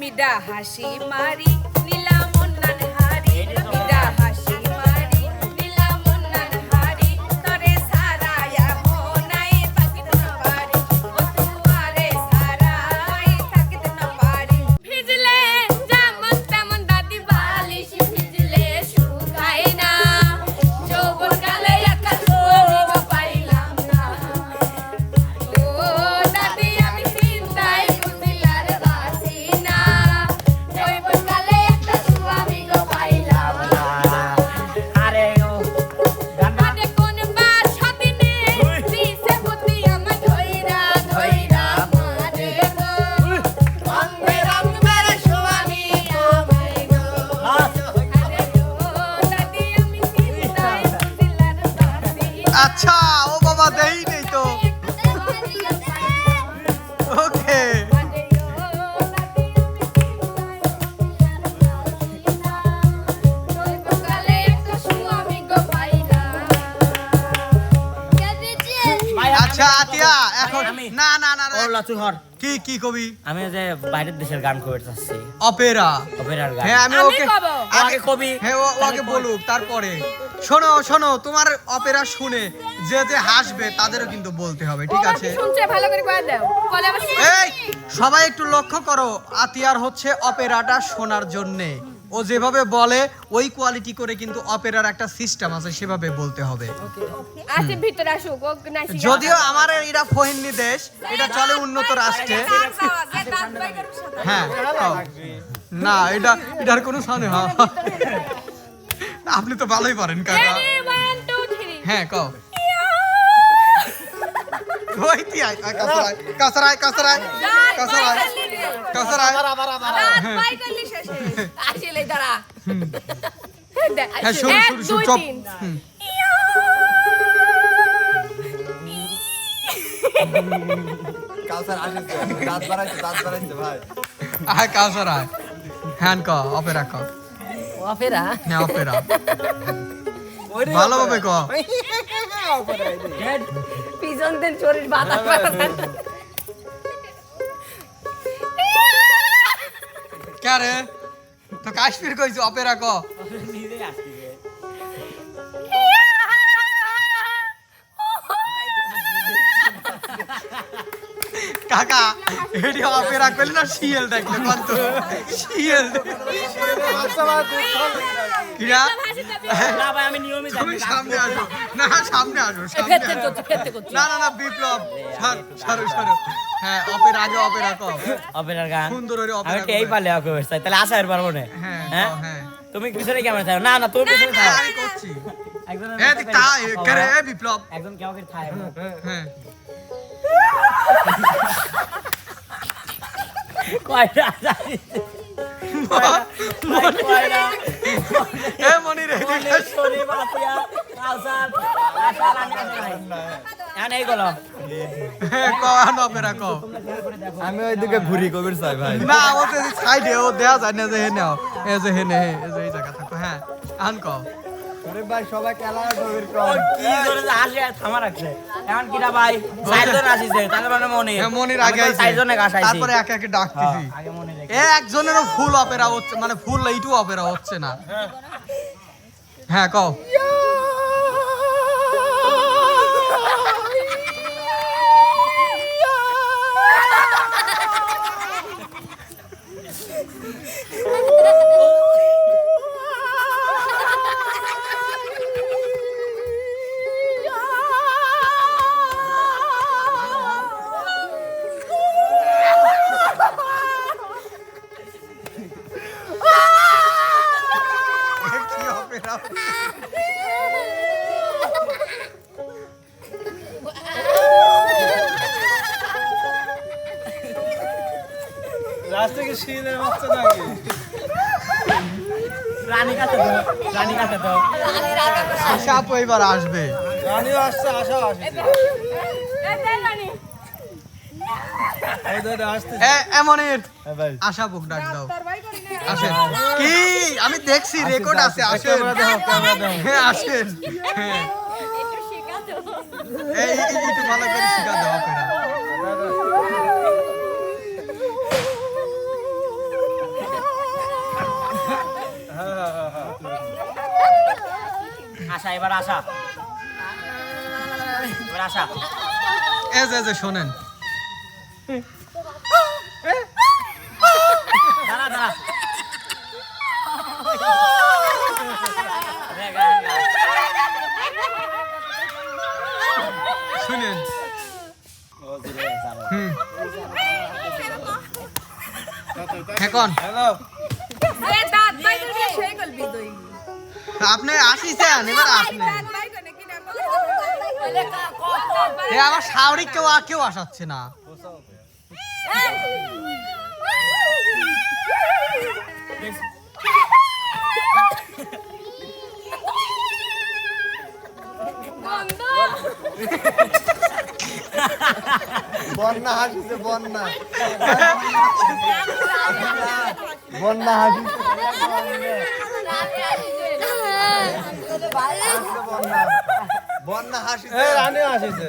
মিডা হাসি মারি কি কি কবি? আমি যে বাইরের দেশের গান চাচ্ছি। অপেরা। অপেরার গান। হ্যাঁ আমি ওকে আগে কবি। হ্যাঁ ও ও আগে বলুক তারপরে। শোনো শোনো তোমার অপেরা শুনে যে যে হাসবে তাদেরও কিন্তু বলতে হবে ঠিক আছে? শুনছে? ভালো করে কয়ে দাও। বলে আবার এই সবাই একটু লক্ষ্য করো আতিয়ার হচ্ছে অপেরাটা শোনার জন্যে। ও যেভাবে বলে ওই কোয়ালিটি করে কিন্তু অপেরার একটা সিস্টেম আছে সেভাবে বলতে হবে। আসে ভিতরে আসুক ও নাই যদিও আমার এটা ফহিনী দেশ এটা চলে উন্নত রাষ্ট্রে। হ্যাঁ না এটা এটার কোনো সামনে হ্যাঁ আপনি তো ভালোই পারেন কাকা। হ্যাঁ কও। ওই তি আয় কাসরায় কাসরায় কাসরায় কাসরায় কাসরায় দাঁড়া। হ্যাঁ শুরু এক, শুরু শুরু দুই, চপ। তিন। কাউসার আসেছে দাঁত বাড়াইছে দাঁত বাড়াইছে ভাই। আয় কাসরায় হ্যাঁ ক অপেরা ক। অপেরা? হ্যাঁ অপেরা। ভালোভাবে ক। পিছন দিন শরীর বাতাস বাতাস কে রে? তো কাশ্মীর কইছো অপেরা ক। নিজে আসতেছে কাকা এটি অপেরা করলি না শিয়াল ডাকলে কত শিয়াল কিরা? না ভাই আমি নিয়মিত তুমি সামনে আসো। না সামনে আসো না না না বিপ্লব সরো সরো হ্যাঁ অপেরা আগে অপেরা ক অপেরার গান। সুন্দর করে অপেরা তো এই পারলে ওকে তাহলে আসা আর পারব না। হ্যাঁ হ্যাঁ? হ্যাঁ। তুমি পিছনে কেমন থাকো না না তুমি পিছনে থাকো। আমি করছি। একজন এ দিক তা কে রে এ বিপ্লব। একজন কেউ হ্যাঁ। কয়টা? মনি হ্যাঁ আমি ওইদিকে ঘুরি কবির চাই ভাই। না ও তো সাইডে ও দেয়া যায় না যে হে। নাও এ যে হে নে হে এ যে এই জায়গা থাকো হ্যাঁ। আন ক। আরে ভাই সবাই খেলা কবির ও কি করে যে হাসি থামা রাখছে। এখন কিরা ভাই? চারজন আসিছে তাহলে মানে মনে হ্যাঁ মনির আগে আইছে। চারজনে গাছ তারপরে একে একে ডাকতেছি। আগে মনে রেখে। একজনেরও ফুল অপেরা হচ্ছে মানে ফুল এইটু অপেরা হচ্ছে না। হ্যাঁ কও। শিলের বাচ্চা নাকি? রানী কাছে তো রানী কাছে তো সাপ এবার আসবে। রানিও আসছে আশাও আসছে। এই দাদা আসতে এ এমনের ভাই। আশা বুক ডাক দাও। আসেন। কি? আমি দেখছি রেকর্ড আছে আসেন। দাও দাও। হ্যাঁ আসেন। হ্যাঁ। এই এই- এই একটু ভালো করে শিখা দাও এবার আসা। এবার আসা। এই যে এই যে শোনেন। দাঁড়া দাঁড়া। শুনেন। এখন হ্যালো। আপনি আসিছেন এবার আপনি এ আমার শাওরিক কেউ আর কেউ আসাচ্ছে না। বন্যা হাসিছে বন্যা। বন্যা হাসিছে। বন্যা বন্যা রানীও হাসিছে।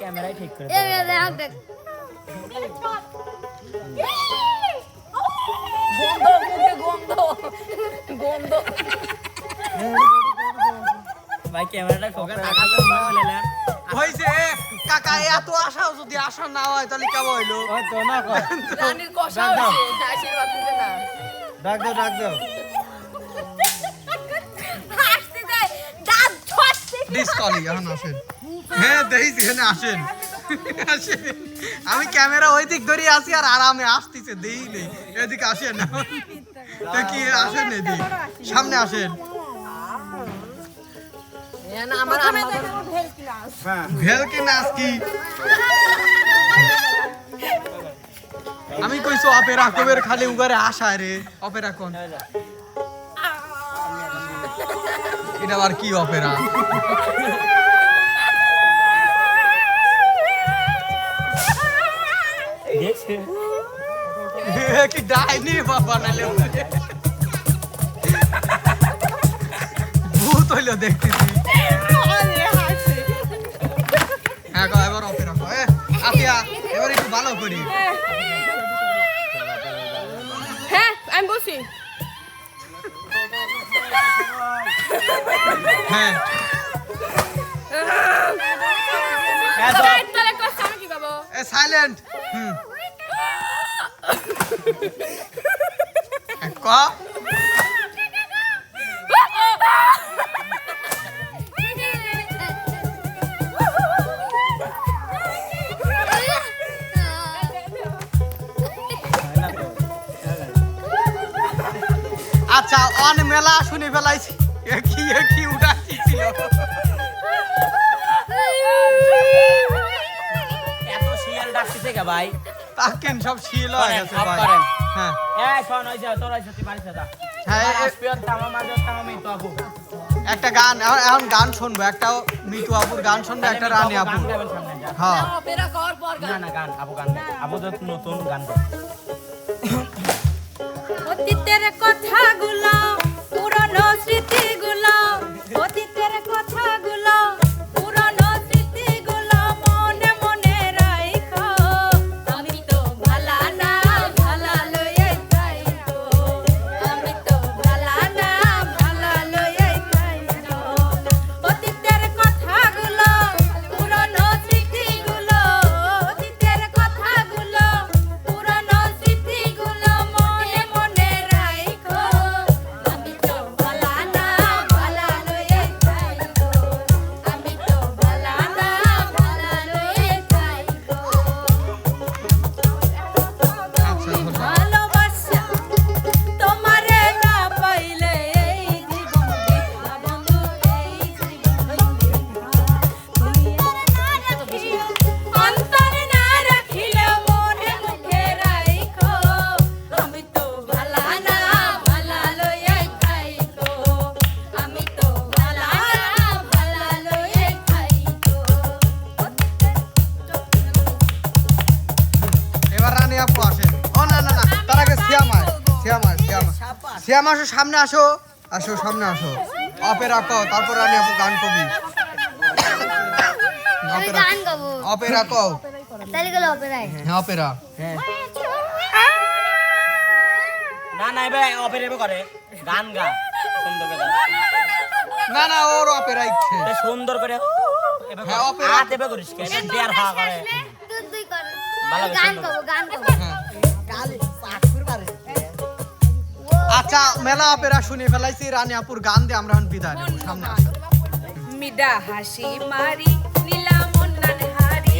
ক্যামেরাই ঠিক করে গন্ধ মুখে গন্ধ গন্ধ ভাই ক্যামেরাটা ফোকাস আকাশে হলে কাকা এত আশাও যদি আশা না হয় তাহলে কেমন হইল? রানীর কষা হয়েছে আশীর্বাদ দিতে না। ডাক দাও ডাক দাও। হাসতে দেয় দাঁত ছড়ছে ডিসকলি এখন আসেন। হ্যাঁ দেখছি এখানে আসেন। আসেন। আমি ক্যামেরা ওই দিক ধরে আসি আর আরামে আসতেছে দেই নেই। এদিকে আসেন তো কি আসেন এদিক। সামনে আসেন। ভেলকে নাচ কি আমি কইছো অপেরা কবের খালি উগারে আশায় রে। অপেরা কোন? এটা আবার কি অপেরা? কি ডাইনি বাবা নালে ভূত হইল দেখতেছি। হ্যাঁ এবার অপেরা এবার একটু ভালো করি। আমি বসি হ্যাঁ হ্যাঁ সাইলেন্ট ক। আচ্ছা অন মেলা শুনে ফেলাইছি। কি কি উঠাচ্ছিল এত শিয়াল ডাকতেছে কে ভাই। তাকেন সব হয়ে গেছে ভাই। হ্যাঁ। এই শোন হইছে তোর হইছে তুই বাড়ি যা হ্যাঁ, এ- এ- আসপিয়ন তামা মাজন তামামি তো আপু একটা গান এখন এখন গান শুনব একটা মিতু আপুর গান শুনব একটা রানী আপুর হ্যাঁ। অপেরা কর পর না না গান আপু গান আপু তো নতুন গান শ্যামা আসো সামনে আসো। আসো সামনে আসো। অপেরা কও তারপর গান কবি আমি গান গাবো। অপেরা কও তাহলে গেলে অপেরায়। হ্যাঁ অপেরা। হ্যাঁ না না এবার অপের করে। গান গা সুন্দর করে। না না ওর অপেরা ইচ্ছে। সুন্দর করে। হ্যাঁ, অপেরা- হাত এবার করিস দেয়ার করে। গান গাবো গান গাবো। আচ্ছা মেলা আপেরা শুনে ফেলাইছি রানিয়াপুর আপুর গান দিয়ে আমরা এখন বিদায় নেব সামনে মিডা হাসি মারি নীলা মন্নান হারি